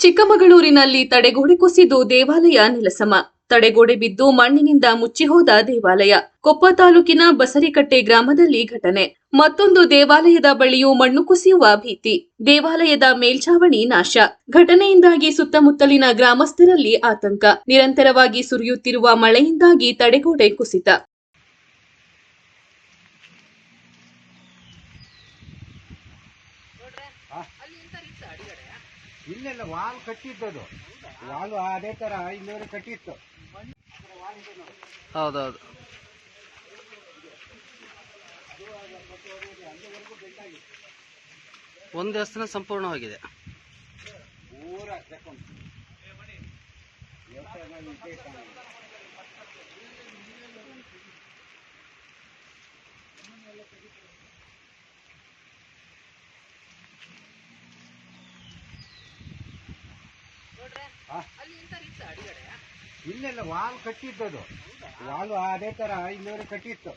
ಚಿಕ್ಕಮಗಳೂರಿನಲ್ಲಿ ತಡೆಗೋಡೆ ಕುಸಿದು ದೇವಾಲಯ ನೆಲಸಮ. ತಡೆಗೋಡೆ ಬಿದ್ದು ಮಣ್ಣಿನಿಂದ ಮುಚ್ಚಿಹೋದ ದೇವಾಲಯ. ಕೊಪ್ಪ ತಾಲೂಕಿನ ಬಸರಿಕಟ್ಟೆ ಗ್ರಾಮದಲ್ಲಿ ಘಟನೆ. ಮತ್ತೊಂದು ದೇವಾಲಯದ ಬಳಿಯೂ ಮಣ್ಣು ಕುಸಿಯುವ ಭೀತಿ. ದೇವಾಲಯದ ಮೇಲ್ಛಾವಣಿ ನಾಶ. ಘಟನೆಯಿಂದಾಗಿ ಸುತ್ತಮುತ್ತಲಿನ ಗ್ರಾಮಸ್ಥರಲ್ಲಿ ಆತಂಕ. ನಿರಂತರವಾಗಿ ಸುರಿಯುತ್ತಿರುವ ಮಳೆಯಿಂದಾಗಿ ತಡೆಗೋಡೆ ಕುಸಿತ. ಇಲ್ಲೆಲ್ಲ ವಾಲ್ ಕಟ್ಟಿದ್ದದು. ವಾಲ್ ಅದೇ ತರ ಇನ್ನೂರು ಕಟ್ಟಿತ್ತು. ಹೌದೌದು. ಒಂದು ದೇವಸ್ಥಾನ ಸಂಪೂರ್ಣವಾಗಿದೆ ಪೂರ ದೇವಸ್ಥಾನ ಇಲ್ಲೆಲ್ಲ ವಾಲ್ ಕಟ್ಟಿದ್ದದು. ವಾಲ್ ಅದೇ ತರ ಇನ್ನೂರು ಕಟ್ಟಿತ್ತು.